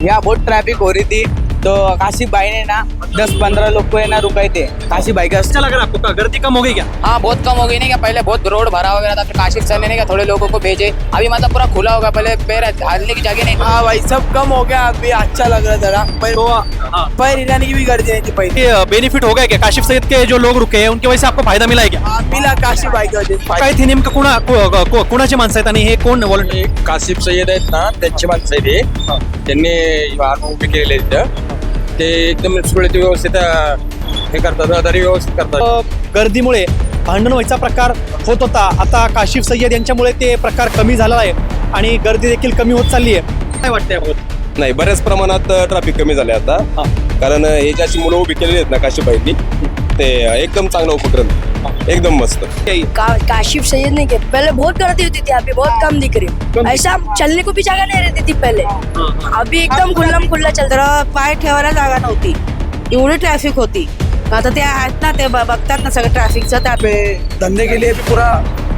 या बहुत ट्रैफिक हो रही थी तो काशिफ भाई ने ना दस पंद्रह लोग को है ना रुकाए थे काशिफ भाई का अच्छा लग रहा है आपको क्या गर्दी कम हो गई क्या? हाँ बहुत कम हो गई नहीं क्या पहले बहुत रोड भरा वगैरह था फिर काशिफ सर ने क्या थोड़े लोगों को भेजे. अभी मतलब पूरा खुला होगा पहले पैर हालने की जगह नहीं। हाँ भाई सब कम हो गया अभी अच्छा लग रहा था पर हाँ। हिलाने की भी गर्दी नहीं थी पहले। बेनिफिट हो गया क्या? काशिफ सईद के जो लोग रुके हैं उनकी वजह से आपको फायदा मिला है क्या? हाँ, मिला काशिफ भाई का काय थे नेमकं? कुणा कोणाचे माणसं आहेत आणि हे कोण व्हॉलंटियर कासिफ सय्यद आहेत ना त्यांची माणसं आहे ते त्यांनी उभे केलेले आहेत. ते एकदम सुरळीत व्यवस्थित हे करतात रहदारी व्यवस्थित करतात. गर्दीमुळे भांडण व्हायचा प्रकार होत होता. आता काशिफ सय्यद यांच्यामुळे ते प्रकार कमी झाला आहे आणि गर्दी देखील कमी होत चालली आहे. काय वाटतंय याबाबत? नाही बऱ्याच प्रमाणात ट्रॅफिक कमी झाले आता. कारण हे जे अशी मुलं उभी केलेली आहेत ना काशीबाईंनी ते एकदम चांगला उपक्रम. एकदम मस्त. का, काशिफ सैयद नहीं के पहले बहुत गर्दी होती थी अभी बहुत कम दिख रही ऐसा चलने को भी जगह नहीं रहती थी पहले। अभी एकदम खुल्लम खुल्ला चलत पाय ठेवायला जागा नव्हती एवढी ट्रॅफिक होती। आता ते आहेत ना ते बघतात ना सगळं ट्रॅफिकचं पे धंधे के लिए भी पूरा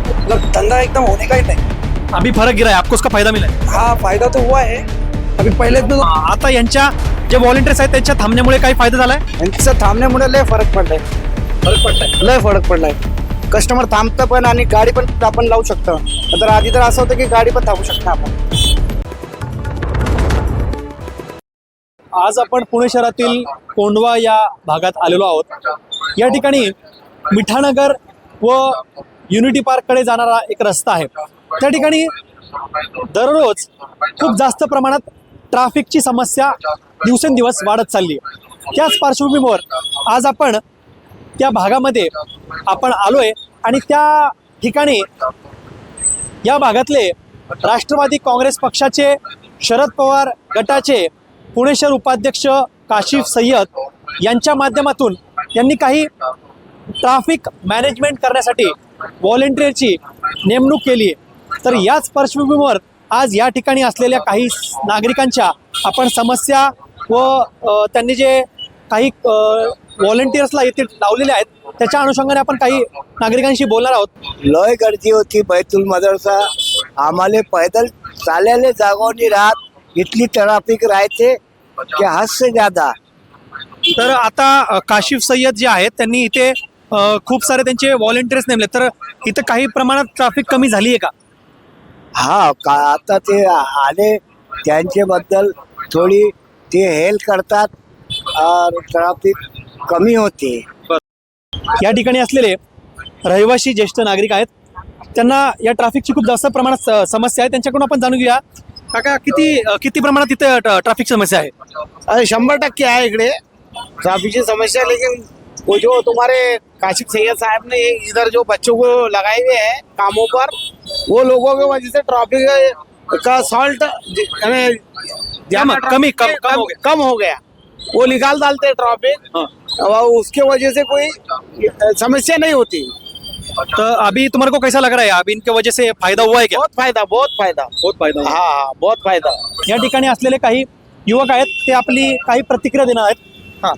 मतलब धंधा एकदम होने का ही नहीं। अभी फरक गिरा है आपको उसका फायदा मिला है? हाँ फायदा तो हुआ है। अभी पहले तो आता यांच्या जे व्हॉलंटियर्स आहेत त्यांच्या थांबण्यामुळे काही फायदा झालाय यांचं थांबण्यामुळे लय फरक पडलाय. फरक पडलाय लय फरक पडलाय. कस्टमर थांबतं पण आणि गाडी पण आपण लावू शकतो. तर आधी तर असं होतं की गाडी पण थांबू शकतो आपण. आज आपण पुणे शहरातील कोंडवा या भागात आलेलो आहोत. या ठिकाणी मिठानगर व युनिटी पार्ककडे जाणारा एक रस्ता आहे. त्या ठिकाणी दररोज खूप जास्त प्रमाणात ट्रॅफिकची समस्या दिवसेंदिवस वाढत चालली आहे. त्याच पार्श्वभूमीवर आज आपण त्या भागामध्ये आपण आलोय आणि त्या ठिकाणी या भागातले राष्ट्रवादी काँग्रेस पक्षाचे शरद पवार गटाचे पुणे शहर उपाध्यक्ष काशिफ सय्यद यांच्या माध्यमातून यांनी काही ट्राफिक मॅनेजमेंट करण्यासाठी व्हॉलेंटिअरची नेमणूक केली. तर याच पार्श्वभूमीवर आज या ठिकाणी असलेल्या काही नागरिकांच्या आपण समस्या व त्यांनी जे काही व्हॉलेंटियर्सला इथे लावलेले आहेत. त्याच्या अनुषंगाने आपण काही नागरिकांशी बोलणार आहोत. लय गर्दी होती बैतूल मदरसा. आम्हाला पैदल चालायला जागा नाही राहत इतली ट्रॅफिक राहते की हद से ज्यादा. तर आता काशिफ सय्यद जे आहेत त्यांनी इथे खूप सारे त्यांचे व्हॉलेंटियर्स नेमले. तर इथं काही प्रमाणात ट्रॅफिक कमी झाली आहे का? हा का आता ते आले. त्यांच्याबद्दल थोडी ते हेल्प करतात. ट्रॅफिक कमी होते. या ठिकाणी असलेले रहिवासी ज्येष्ठ नागरिक आहेत. त्यांना या ट्रॅफिकची खूप जास्त प्रमाणात समस्या आहे. त्यांच्याकडून आपण जाणून घेऊया. काका किती किती प्रमाणात इथे ट्रॅफिक समस्या आहे? अरे शंबर टक्के है इकडे. ट्रैफिक समस्या लेकिन वो जो तुम्हारे काशिफ सैयद साहब ने इधर जो बच्चों को लगाए हुए हैं कामों पर वो लोगों की वजह से ट्रैफिक का सॉल्ट कम- कमी- कम- कम हो गया। वो निकाल डालते हैं ट्रैफिक और उसके वजह से कोई समस्या नहीं होती। तो अभी तुम्हारे को कैसा लग रहा है? अभी इनके वजह से फायदा हुआ है क्या? बहुत फायदा बहुत फायदा। बहुत फायदा हाँ हाँ बहुत फायदा। या ठिकाणी असलेले काही युवक आहेत ते आपली काही प्रतिक्रिया देणार आहेत? हा।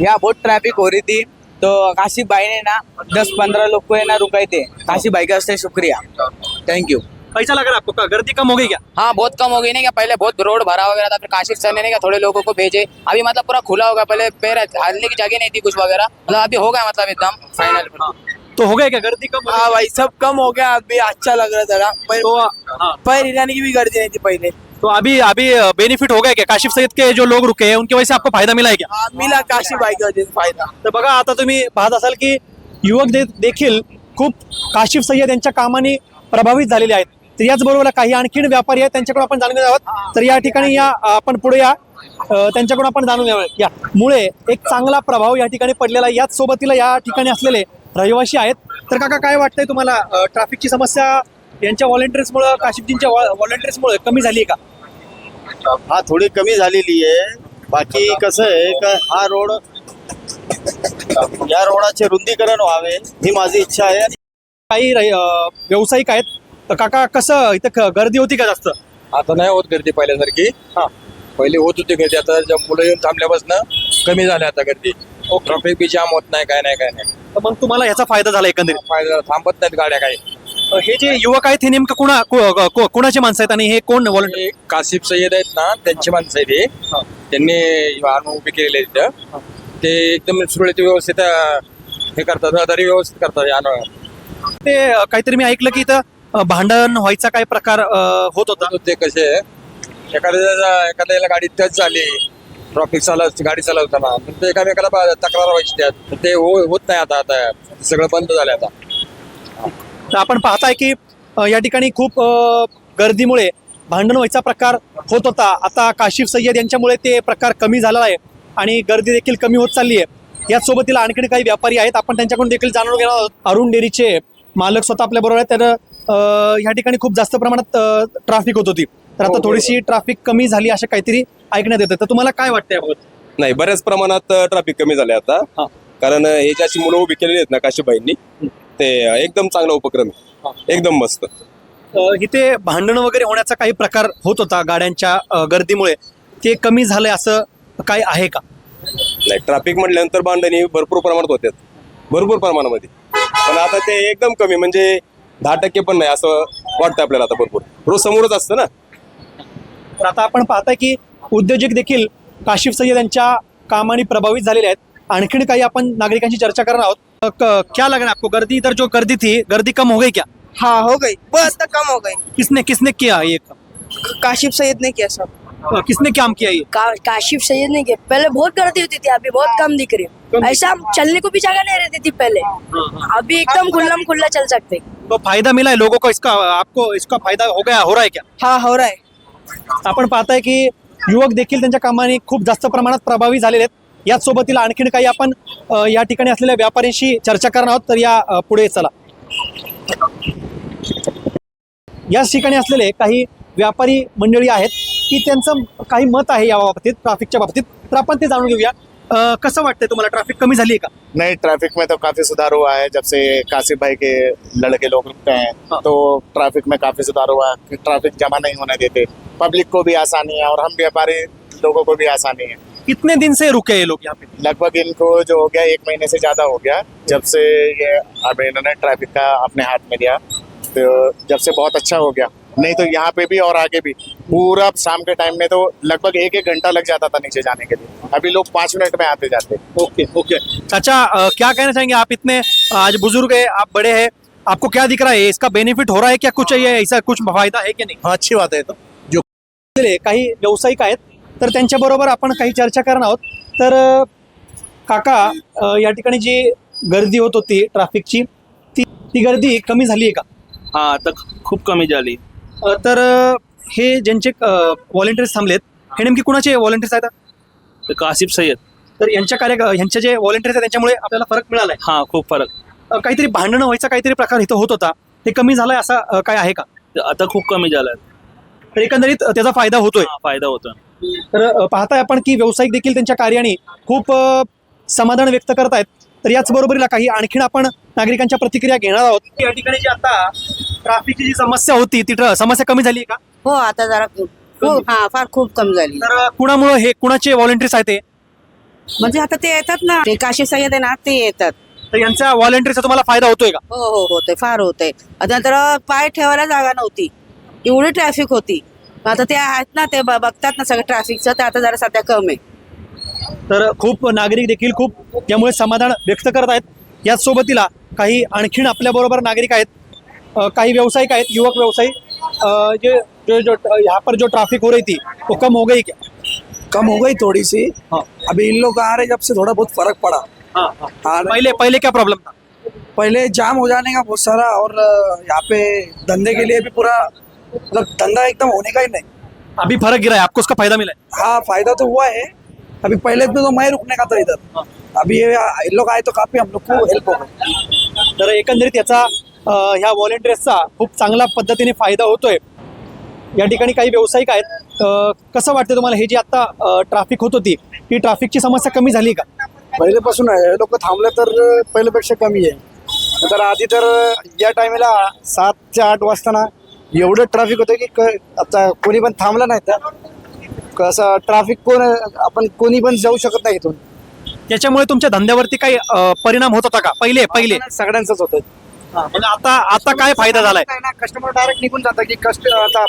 यहाँ बहुत ट्रैफिक हो रही थी तो काशिफ भाई ने ना दस पंद्रह लोग को है ना रुकाए थे। काशिफ भाई का से शुक्रिया। थैंक यू कैसा लग रहा है आपको? गर्दी कम हो गई क्या? हाँ बहुत कम हो गई नहीं क्या? पहले बहुत रोड भरा वगैरह था फिर काशिफ सर ने क्या थोड़े लोगों को भेजे। अभी मतलब पूरा खुला होगा पहले पैर हालने की जगह नहीं थी कुछ वगैरह। मतलब अभी हो गया मतलब एकदम फाइनल तो हो गया क्या? गर्दी कम हाँ भाई सब कम हो गया अभी अच्छा लग रहा था पैर तो हाँ। पैर हिलाने की भी गर्दी नहीं थी पहले। तो अभी अभी बेनिफिट हो गया क्या? काशिफ सईद के जो लोग रुके हैं उनकी वजह से आपको फ़ायदा मिला है क्या? हाँ मिला काशिफ भाई की वजह से फ़ायदा। तर बघा आता तुम्ही पाहत असाल की युवक दे, देखील खूप काशिफ सय्यद यांच्या कामाने प्रभावित झालेले आहेत. तर याचबरोबर काही आणखीन व्यापारी आहेत त्यांच्याकडून आपण जाणून आहोत. तर या ठिकाणी या आपण पुढे या. त्यांच्याकडून आपण जाणून घेऊया या. मुळे एक चांगला प्रभाव या ठिकाणी पडलेला. याच सोबतीला या ठिकाणी असलेले रहिवासी आहेत. तर काका काय वाटतंय तुम्हाला? ट्रॅफिकची समस्या यांच्या व्हॉलेंटियर्समुळे काशिफजींच्या व्हॉलेंटियर्समुळे कमी झाली आहे का? हा थोडी कमी झालेली आहे. बाकी कसं आहे का हा रोड या रोडाचे रुंदीकरण व्हावे ही माझी इच्छा आहे. काही व्यावसायिक आहेत. तर काका कसं इथं गर्दी होती का जास्त? आता नाही होत गर्दी पहिल्यासारखी. हा. पहिले होत होती गर्दी आता ज्या मुलं येऊन थांबल्यापासून कमी झाली आता गर्दी. ट्रॅफिक बी जाम होत नाही काय नाही काय नाही. तर मग तुम्हाला ह्याचा फायदा झाला एकंदरीत? फायदा थांबत नाहीत गाड्या काही. हे जे युवक आहेत हे नेमकं कुणा को- को- कोणाचे माणसं आहेत आणि हे कोण हे कासिफ सय्यद आहेत ना त्यांची माणसं आहेत हे. त्यांनी आणून उभे केलेले आहेत तिथं. ते एकदम सुरळीत व्यवस्थित अं, हे करतात रहदारी व्यवस्थित करतात आणून. ते अ, काहीतरी मी ऐकलं की इथं भांडण व्हायचा काही प्रकार होत होता? ते कसे? एखाद्या एखाद्याला गाडी टच झाली ट्रॉफिक चालव गाडी चालवताना ते एकामेकाला तक्रार व्हायची त्यात. ते हो- होत नाही आता आता सगळं बंद झालं आता. तर आपण पाहताय की या ठिकाणी खूप गर्दीमुळे भांडण व्हायचा प्रकार होत होता. आता काशिफ सय्यद यांच्यामुळे ते प्रकार कमी झालेला आहे आणि गर्दी देखील कमी होत चालली आहे. याच सोबतीला आणखीन काही व्यापारी आहेत. आपण त्यांच्याकडून देखील जाणून घेणार आहोत. अरुण डेअरीचे मालक स्वतः आपल्या बरोबर आहेत. तर ह्या ठिकाणी खूप जास्त प्रमाणात ट्रॅफिक होत होती. तर आता थोडीशी ट्रॅफिक कमी झाली असं काहीतरी ऐकण्यात येतं. तर तुम्हाला काय वाटतं याबाबत? नाही बऱ्याच प्रमाणात ट्रॅफिक कमी झाले आता. हा. कारण हे जे अशी मुलं उभी केलेली आहेत ना काशीबाईंनी ते एकदम चांगला उपक्रम आहे. एकदम मस्त. अ, इथे भांडणं वगैरे होण्याचा काही प्रकार होत होता गाड्यांच्या अ, गर्दीमुळे. ते कमी झालंय असं काय आहे का? नाही ट्रॅफिक म्हटल्यानंतर भांडणी भरपूर प्रमाणात होतात भरपूर प्रमाणामध्ये. पण आता ते एकदम कमी म्हणजे दहा टक्के पण नाही असं वाटतं आपल्याला आता भरपूर. रोज समोरच असतं ना? तर आता आपण पाहताय की उद्योजक देखील काशिफ सय्यद यांच्या कामाने प्रभावित झालेले आहेत. आणखीन काही आपण नागरिकांची चर्चा करणार आहोत. क्या लग रहा है आपको? गर्दी इधर जो गर्दी थी गर्दी कम हो गई क्या? हाँ हो गई. बहुत तक कम हो गई. किसने किसने किया ये काशिफ सैयद ने किया सब किसने काम किया ये? का, काशिफ सैयद नहीं किया। पहले बहुत गर्दी होती थी अभी बहुत कम दिख रही है। ऐसा चलने को भी जगह नहीं रहती थी पहले। अभी एकदम खुल्लम खुल्ला चल सकते। तो फायदा मिला है लोगों को? इसका आपको इसका फायदा हो गया हो रहा है क्या? हाँ हो रहा है। आपण पाहताय की युवक देखील त्यांच्या कामाने खूप जास्त प्रमाणात प्रभावी झालेले आहेत. याच सोबतीला आणखीन काही आपण या ठिकाणी असलेल्या व्यापाऱ्यांशी चर्चा करणार आहोत तर या पुढे चला. याच ठिकाणी असलेले काही व्यापारी मंडळी आहेत. की त्यांचं काही मत आहे या बाबतीत ट्रॅफिकच्या बाबतीत. तर आपण ते जाणून घेऊया. अ, कसं वाटतंय तुम्हाला? ट्रॅफिक कमी झाली आहे का? नहीं ट्रैफ़िक में तो काफ़ी सुधार हुआ है जब से कासिफ भाई के लड़के लोग रुकते हैं हाँ। तो ट्रैफ़िक में काफ़ी सुधार हुआ है कि ट्रैफ़िक जमा नहीं होने देते। पब्लिक को भी आसानी है और हम व्यापारी लोगों को भी आसानी है। कितने दिन से रुके ये लोग यहाँ पे? लगभग इनको जो हो गया एक महीने से ज़्यादा हो गया। जब से ये अब इन्होंने ट्रैफ़िक का अपने हाथ में लिया तो जब से बहुत अच्छा हो गया। नहीं तो यहाँ पे भी और आगे भी। पूरा शाम के टाइम में तो लगभग एक एक घंटा लग जाता था नीचे जाने के लिए। अभी लोग पाँच मिनट में आते जाते ओके ओके। चाचा क्या कहना चाहेंगे आप इतने आज बुज़ुर्ग है आप बड़े हैं आपको क्या दिख रहा है? इसका बेनिफिट हो रहा है क्या? कुछ ये ऐसा कुछ फ़ायदा है की नाही? हाँ अच्छी बात है तो। जो काही व्यावसायिक आहेत तर त्यांच्याबरोबर आपण काही चर्चा करणार आहोत. तर काका अ, या ठिकाणी जी गर्दी होत होती ट्रॅफिकची ती ती गर्दी कमी झाली आहे का? हा आता खूप कमी झाली. तर हे ज्यांचे व्हॉलेंटियर्स थांबलेत हे नेमके कुणाचे व्हॉलेंटियर्स आहेत? कासिफ सय्यद. तर यांच्या कार्य यांचे जे व्हॉलेंटियर्स आहेत त्यांच्यामुळे आपल्याला फरक मिळाला हा खूप फरक. काहीतरी भांडणं व्हायचा काहीतरी प्रकार इथं होत होता. ते कमी झालंय असा अ, काय आहे का? आता खूप कमी झालाय. तर एकंदरीत त्याचा फायदा होतोय. हा, फायदा होतो तर अ, पाहताय आपण की व्यावसायिक देखील त्यांच्या कार्याने खूप अ, समाधान व्यक्त करतायत. तर याच बरोबरीला काही आणखीन आपण नागरिकांच्या प्रतिक्रिया घेणार आहोत. या ठिकाणी जी आता ट्रॅफिकची जी समस्या होती ती ट्र- समस्या कमी झाली का? हो आता जरा खूप खूप हा फार खूप कमी झाली. तर कुणामुळं हे कुणाचे व्हॉलेंटियर्स आहेत ते म्हणजे आता ते येतात ना ते काशिफ सय्यद आहे ना ते येतात. तर यांच्या व्हॉलेंटियरचा तुम्हाला फायदा होतोय का? हो हो होते फार होते आता पाय ठेवायला जागा नव्हती. एवढी ट्रॅफिक होती. आता ते आहेत ना ते ब- बघतात ना सगळं ट्रॅफिकचं तर आता जरा सध्या कम. आहे तर खूप नागरिक देखील खूप यामुळे समाधान व्यक्त करत आहेत. याच सोबतीला काही आणखीन आपल्या बरोबर नागरिक आहेत. काही व्यावसायिक आहेत युवक व्यवसायी. अ, जे जो जो यहाँ पर जो ट्रैफिक हो रही थी वो कम हो गई क्या? कम हो गई थोड़ी सी हाँ। अभी इन लोग आ रहे जब से थोड़ा बहुत फर्क पड़ा। हाँ हाँ। पहले पहले क्या प्रॉब्लम था? पहले जाम हो जाने का बहुत सारा और यहाँ पे धंधे के लिए भी पूरा मतलब धंधा एकदम होने का ही नहीं। अभी फर्क गिरा है आपको उसका फायदा मिला है? हाँ फायदा तो हुआ है। अभी पहले तो मैं रुकने का था इधर। अभी ये लोग आए तो काफी हम लोग को हेल्प हो तर एकंदरीत याचा ह्या व्हॉलेंटियर्सचा खूप चांगल्या पद्धतीने फायदा होतोय. या ठिकाणी काही व्यावसायिक आहेत. कसं वाटतं तुम्हाला हे जी आता ट्रॅफिक होत होती ही ट्रॅफिकची समस्या कमी झाली का? पहिलेपासून आहे. लोक थांबले तर पहिल्यापेक्षा कमी आहे. तर आधी तर या टायमेला सातच्या आठ वाजता ना एवढं ट्रॅफिक होतं की क- आता कोणी पण थांबलं नाही तर कसं ट्रॅफिक कोण आपण कोणी पण जाऊ शकत नाही इथून. त्याच्यामुळे तुमच्या धंद्यावरती काही अ, परिणाम होत होता का? पहिले पहिले. सगळ्यांचंच होतं. म्हणजे आता आता काय फायदा झालाय? कस्टमर डायरेक्ट निघून जातं की कस्ट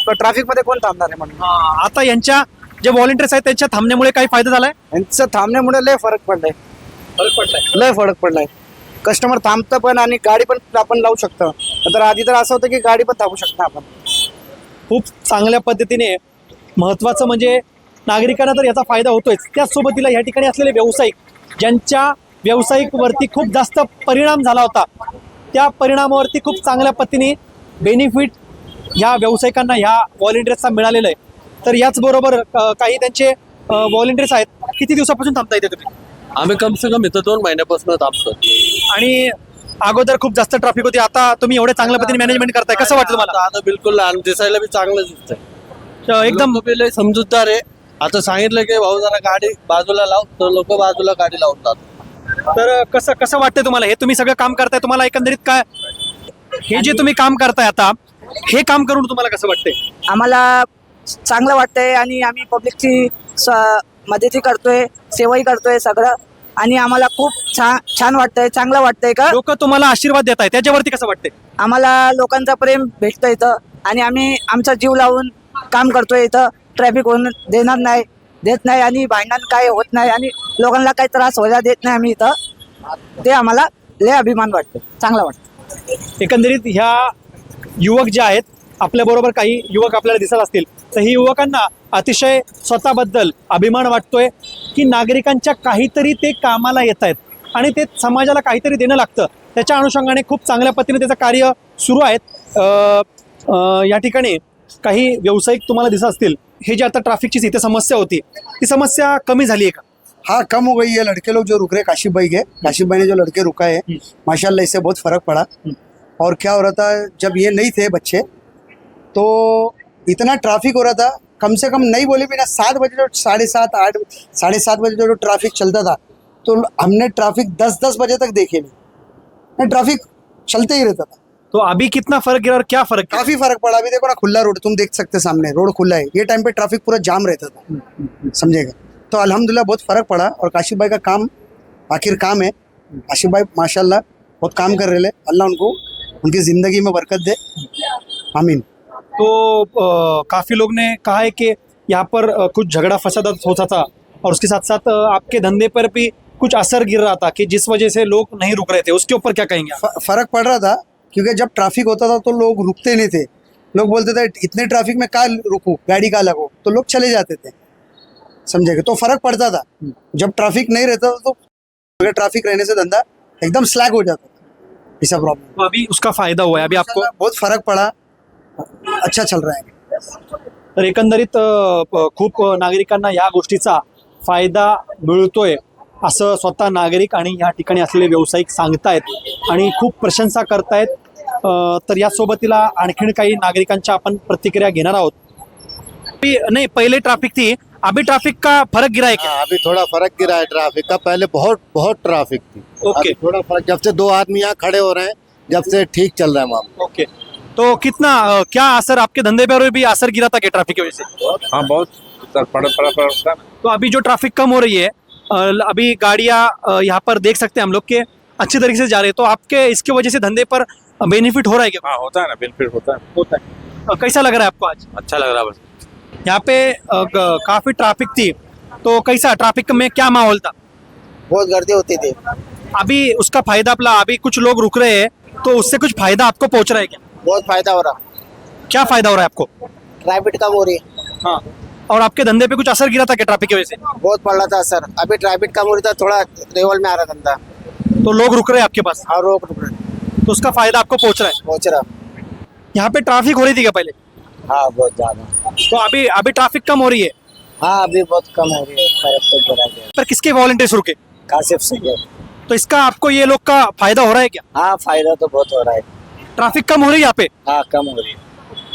ट्रॅफिकमध्ये कोण थांबणार आहे म्हणून? हा, आता यांच्या जे व्हॉलेंटियर्स आहेत त्यांच्या थांबण्यामुळे काही फायदा झालाय? यांचं थांबण्यामुळे लय फरक पडलाय. फरक पडलाय. लय फरक पडलाय. कस्टमर थांबतं पण आणि गाडी पण आपण लावू शकतो. तर आधी तर असं होतं की गाडी पण थांबू शकतो आपण. खूप चांगल्या पद्धतीने महत्वाचं म्हणजे नागरिकांना तर याचा फायदा होतोय त्याचसोबतीला या ठिकाणी असलेले व्यावसायिक ज्यांच्या व्यावसायिक वरती खूप जास्त परिणाम झाला होता त्या परिणामावरती खूप चांगल्या पद्धतीने बेनिफिट ह्या व्यावसायिकांना ह्या व्हॉलेंटियर्सचा मिळालेलं आहे. तर याचबरोबर काही त्यांचे व्हॉलेंटियर्स आहेत. किती दिवसापासून थांबता इथे तुम्ही? आम्ही कम से कम इथं दोन महिन्यापासून थांबतो. आणि अगोदर खूप जास्त ट्रॅफिक होती. आता तुम्ही एवढे चांगल्या पद्धतीने मॅनेजमेंट करताय. कसं वाटतं तुम्हाला? आता बिलकुल आणि दिसायला बी चांगलं दिसतंय. एकदम समजूतदार आहे. आता सांगितलं की भाऊ जरा गाडी बाजूला लाव तर लोक बाजूला गाडी लावतात. तर कसं कसं वाटतंय तुम्हाला? हे तुम्ही सगळं काम करताय तुम्हाला एकंदरीत काय हे जे तुम्ही काम करताय आता हे काम करून तुम्हाला कसं वाटतंय? आम्हाला चांगलं वाटतंय आणि आम्ही पब्लिकची स- मदतही करतोय सेवाही करतोय सगळं. आणि आम्हाला खूप छान छान वाटतंय चांगलं वाटतंय का? लोक तुम्हाला आशीर्वाद देत आहे त्याच्यावरती कसं वाटतंय? आम्हाला लोकांचा प्रेम भेटतं इथं. आणि आम्ही आमचा जीव लावून काम करतोय इथं. ट्रॅफिक होऊन देणार नाही देत नाही आणि भांडण काय होत नाही आणि लोकांना काही त्रास व्हायला देत नाही आम्ही इथं. ते आम्हाला लय अभिमान वाटतो चांगला वाटतं. एकंदरीत ह्या युवक जे आहेत आपल्याबरोबर काही युवक आपल्याला दिसत असतील तर ही युवकांना अतिशय स्वतःबद्दल अभिमान वाटतोय की नागरिकांच्या काहीतरी ते कामाला येत आहेत आणि ते समाजाला काहीतरी देणं लागतं. त्याच्या अनुषंगाने खूप चांगल्या पद्धतीने त्याचं कार्य सुरू आहेत. या ठिकाणी काही व्यावसायिक तुम्हाला दिसत असतील हे जे आता ट्रॅफिकची इथे समस्या होती ती समस्या कमी झाली आहे का? हाँ कम हो गई है लड़के लोग जो रुक रहे काशिफ भाई के काशिफ भाई ने जो लड़के रुका है माशाल्लाह इससे बहुत फ़र्क पड़ा. और क्या हो रहा था जब ये नहीं थे बच्चे तो इतना ट्रैफ़िक हो रहा था कम से कम नहीं बोले बिना सात बजे जो साढ़े सात आठ साढ़े सात बजे जो ट्रैफ़िक चलता था तो हमने ट्रैफ़िक दस दस बजे तक देखे नहीं। ट्रैफ़िक चलते ही रहता था। तो अभी कितना फ़र्क गिरा और क्या फ़र्क काफ़ी फ़र्क पड़ा। अभी देखो ना खुला रोड तुम देख सकते सामने रोड खुला है। ये टाइम पे ट्रैफ़िक पूरा जाम रहता था समझेगा? तो अल्हम्दुलिल्लाह बहुत फ़र्क पड़ा और काशिफ भाई का काम आखिर काम है। काशिफ भाई माशाल्लाह बहुत काम कर रहे हैं। अल्लाह उनको उनकी ज़िंदगी में बरकत दे। आमीन। तो काफ़ी लोग ने कहा है कि यहाँ पर कुछ झगड़ा फसाद होता था और उसके साथ साथ आपके धंधे पर भी कुछ असर गिर रहा था कि जिस वजह से लोग नहीं रुक रहे थे उसके ऊपर क्या कहेंगे फ़र्क पड़ रहा था। क्योंकि जब ट्रैफिक होता था तो लोग रुकते नहीं थे। लोग बोलते थे इतने ट्रैफिक में का रुकूं? गाड़ी का लगो? तो लोग चले जाते थे। समझेगा तो फर्क पड़ता था। जब ट्रैफिक नहीं रहता था तो अगर ट्रैफिक रहने से धंधा एकदम स्लैग हो जाता था। ऐसा प्रॉब्लम तो अभी उसका फायदा हुआ है? अभी आपको बहुत फर्क पड़ा। अच्छा चल रहा है। तर एकंदरीत खूप नागरिकांना या गोष्टीचा फायदा मिळतोय असं स्वतः नागरिक आणि या ठिकाणी असलेले व्यावसायिक सांगतायत आणि खूप प्रशंसा करतायत. तर यासोबतीला आणखीन काही नागरिकांच्या आपण प्रतिक्रिया घेणार आहोत. नहीं पहले ट्रैफ़िक थी अभी ट्रैफ़िक का फ़र्क गिरा है क्या? हाँ, अभी थोड़ा फ़र्क गिरा है ट्रैफ़िक का. पहले बहुत बहुत ट्रैफ़िक थी. ओके। थोड़ा फ़र्क जब से दो आदमी यहाँ खड़े हो रहे हैं जब से ठीक चल रहा है मामला। ओके तो कितना क्या असर आपके धंधे पर भी असर गिरा था क्या ट्रैफ़िक की वजह से? हाँ बहुत सर पड़ा पड़ा पड़ा तो अभी जो ट्रैफ़िक कम हो रही है अभी गाड़ियाँ यहाँ पर देख सकते हैं हम लोग के अच्छी तरीके से जा रहे हैं। तो आपके इसकी वजह से धंधे पर बेनिफिट हो रहा है क्या? हाँ होता है ना बेनिफिट होता है। होता है। अ, कैसा लग रहा है आपको आज? अच्छा लग रहा है बस। यहाँ पे काफ़ी ट्रैफ़िक थी। तो कैसा ट्रैफ़िक में क्या माहौल था? बहुत गर्दी होती थी। अभी उसका फ़ायदा अपना अभी कुछ लोग रुक रहे हैं तो उससे कुछ फ़ायदा आपको पहुँच रहा है क्या? बहुत फ़ायदा हो रहा। क्या फ़ायदा हो रहा है आपको? ट्रैफ़िक कम हो रही। है। हाँ और आपके धंधे पे कुछ असर गिरा था क्या ट्रैफ़िक की वजह से? बहुत पड़ रहा था सर अभी ट्रैफ़िक कम हो रही था थोड़ा लेवल में आ रहा धंधा। तो लोग रुक रहे हैं आपके पास? हाँ रोक रुक रहे तो उसका फायदा आपको पहुंच रहा है। पहुंच रहा यहाँ पे ट्रैफिक हो रही थी क्या पहले? हाँ बहुत ज्यादा। तो अभी अभी ट्रैफिक कम हो रही है? हाँ अभी बहुत कम हो रही है। फर्क तो पड़ा गया। पर किसके वॉलंटियर्स रुके? काशिफ से गया तो इसका आपको ये लोग का फायदा हो रहा है क्या? हाँ फायदा तो बहुत हो रहा है। ट्रॅफिक कम हो रही है यहाँ पे? हाँ कम हो रही है।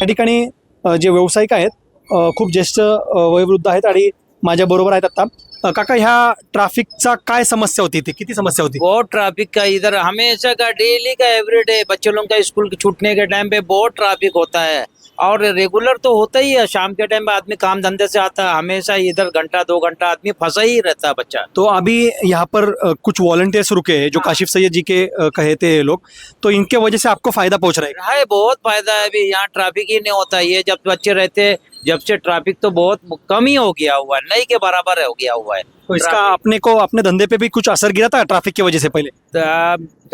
या ठिकाणी अ, जे व्यावसायिक आहेत अ, खूप ज्येष्ठ अ, वयोवृद्ध आहेत आणि माझ्या बरोबर आहेत आता अ, काका ह्या ट्रॅफिकचा काय समस्या होती थी किती समस्या होती? बहुत ट्रैफिक का इधर हमेशा का डेली का एवरीडे बच्चे लोग का स्कूल के छूटने के टाइम पे बहुत ट्रैफिक होता है। और रेगुलर तो होता ही है शाम के टाइम में आदमी काम धंधे से आता है हमेशा इधर घंटा दो घंटा आदमी फंसा ही रहता है बच्चा। तो अभी यहाँ पर कुछ वॉलंटियर्स रुके हैं जो काशिफ सैयद जी के कहे थे ये लोग तो इनके वजह से आपको फ़ायदा पहुँच रहा है? है बहुत फ़ायदा है अभी यहाँ ट्रैफ़िक ही नहीं होता ये जब बच्चे रहते जब से ट्रैफ़िक तो बहुत कम ही हो गया हुआ है नहीं के बराबर हो गया हुआ है। तो इसका अपने को अपने धंधे पे भी कुछ असर गिरा था ट्रैफ़िक की वजह से पहले?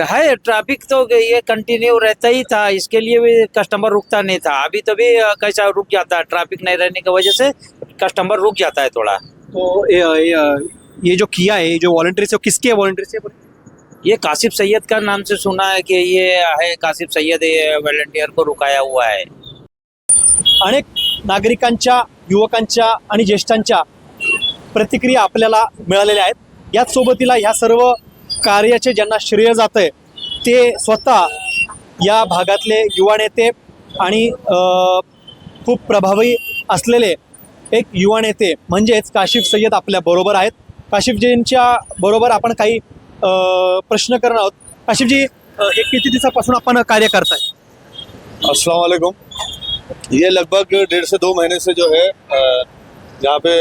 है ट्रैफिक तो ये कंटिन्यू रहता ही था इसके लिए भी कस्टमर रुकता नहीं था। अभी तो भी अ, कैसा रुक जाता है ट्रैफिक नहीं रहने की वजह से कस्टमर रुक जाता है थोड़ा। तो ये, ये, ये जो किया है जो वॉलंटियर्स है वो किसके वॉलंटियर्स है ये कासिफ सैयद का नाम से सुना है कि ये है कासिफ सैयद ये वॉलंटियर को रुकाया हुआ है। अनेक नागरिकांच्या युवकांच्या आणि ज्येष्ठांच्या प्रतिक्रिया आपल्याला मिळालेल्या आहेत. याच सोबतीला ह्या सर्व कार्याचे ज्यांना श्रेय जात आहे ते स्वतः या भागातले युवा नेते आणि खूप प्रभावी असलेले एक युवा नेते म्हणजेच काशिफ सय्यद आपल्या बरोबर आहेत. काशिफजींच्या बरोबर आपण काही प्रश्न करणार आहोत. काशिफजी हे किती दिवसापासून आपण कार्य करताय? अस्सलाम वालेकुम ये लगभग डेढ़ से दो महीने से जो है यहाँ पे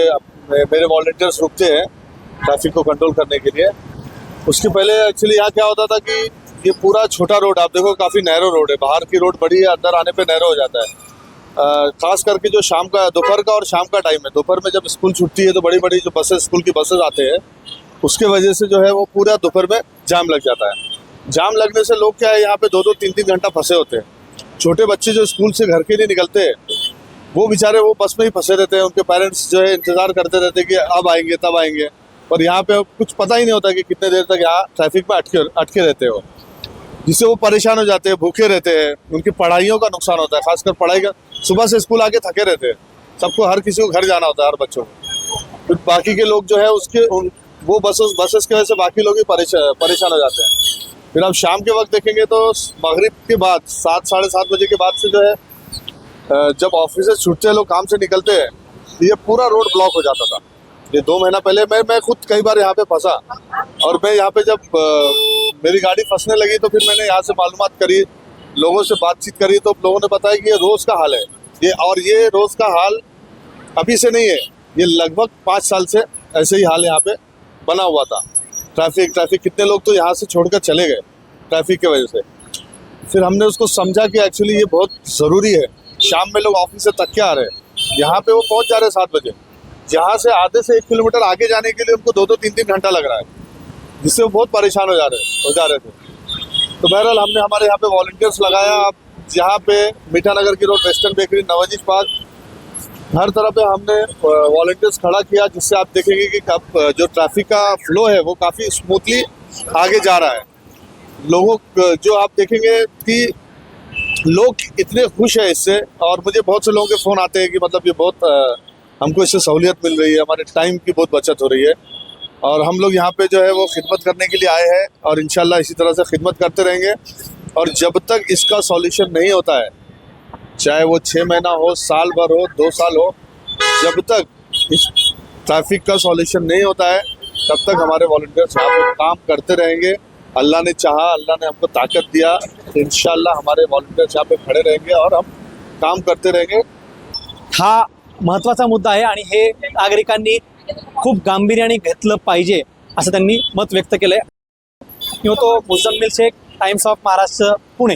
मेरे वॉल्टियर्स रुकते हैं ट्रैफिक को कंट्रोल करने के लिए। उसके पहले एक्चुअली यहाँ क्या होता था कि ये पूरा छोटा रोड आप देखो काफ़ी नैरो रोड है। बाहर की रोड बड़ी है, अंदर आने पे नैरो हो जाता है। खास करके जो शाम का, दोपहर का और शाम का टाइम है। दोपहर में जब स्कूल छुट्टी है तो बड़ी बड़ी जो बसेस स्कूल की बसेस आते हैं, उसके वजह से जो है वो पूरा दोपहर में जाम लग जाता है। जाम लगने से लोग क्या है, यहाँ पे दो दो तीन तीन घंटा फंसे होते हैं। छोटे बच्चे जो स्कूल से घर के लिए निकलते हैं, वो बेचारे वो बस में ही फंसे रहते हैं। उनके पेरेंट्स जो है इंतज़ार करते रहते हैं कि अब आएँगे, तब आएँगे। पर यहाँ पे कुछ पता ही नहीं होता कि कितने देर तक यहाँ ट्रैफ़िक में अटके अटके रहते हो। जिससे वो परेशान हो जाते हैं, भूखे रहते हैं, उनकी पढ़ाइयों का नुकसान होता है, खासकर पढ़ाई का। सुबह से स्कूल आके थके रहते हैं। सबको हर किसी को घर जाना होता है, हर बच्चों को। फिर बाकी के लोग जो है उसके, उन, वो बसेस बसेस की वजह से बाकी लोग भी परेशान परेशान हो जाते हैं। फिर आप शाम के वक्त देखेंगे तो मगरिब के बाद, सात, साढ़े सात बजे के बाद से जो है जब ऑफ़िस से छूटते हैं, लोग काम से निकलते हैं, ये पूरा रोड ब्लॉक हो जाता था। ये दो महीना पहले मैं मैं खुद कई बार यहाँ पे फंसा और मैं यहाँ पे जब अ, मेरी गाड़ी फंसने लगी तो फिर मैंने यहाँ से मालूम करी लोगों से बातचीत करी तो लोगों ने बताया कि ये रोज़ का हाल है। ये और ये रोज़ का हाल अभी से नहीं है ये लगभग पाँच साल से ऐसे ही हाल यहाँ पे बना हुआ था। ट्रैफ़िक ट्रैफ़िक कितने लोग तो यहाँ से छोड़कर चले गए ट्रैफ़िक की वजह से। फिर हमने उसको समझा कि एक्चुअली ये बहुत ज़रूरी है शाम में लोग ऑफ़िस से तक के आ रहे हैं यहाँ पे वो पहुँच जा रहे हैं सात बजे। यहाँ से आधे से एक किलोमीटर आगे जाने के लिए उनको दो दो तीन तीन घंटा लग रहा है, जिससे वो बहुत परेशान हो जा रहे हो, जा रहे थे। तो बहरहाल हमने हमारे यहाँ पे वॉल्टियर्स लगाया। अब यहाँ पे मीठानगर की रोड वेस्टर्न बेकरी नवाजीज पार्क, हर तरह पे हमने वॉल्टियर्स खड़ा किया, जिससे आप देखेंगे कि कब जो ट्रैफ़िक का फ्लो है, वो काफ़ी स्मूथली आगे जा रहा है। लोगों जो आप देखेंगे कि लोग इतने खुश हैं इससे, और मुझे बहुत से लोगों के फ़ोन आते हैं कि मतलब ये बहुत हमको इससे सहूलियत मिल रही है, हमारे टाइम की बहुत बचत हो रही है। और हम लोग यहाँ पे जो है वो खिदमत करने के लिए आए हैं और इंशाल्लाह इसी तरह से खिदमत करते रहेंगे। और जब तक इसका सॉल्यूशन नहीं होता है, चाहे वो छः महीना हो, साल भर हो, दो साल हो, जब तक इस ट्रैफ़िक का सॉल्यूशन नहीं होता है, तब तक हमारे वॉल्टियर्स यहाँ पे काम करते रहेंगे। अल्लाह ने चाहा, अल्लाह ने हमको ताकत दिया। इंशाल्लाह हमारे वॉल्टियर्स यहाँ पे खड़े रहेंगे और हम काम करते रहेंगे। हा महत्त्वाचा मुद्दा आहे आणि हे नागरिकांनी खूप गांभीर्याने घेतलं पाहिजे असं त्यांनी मत व्यक्त केलंय. किंवा तो मुझम्मिल शेख टाइम्स ऑफ महाराष्ट्र पुणे.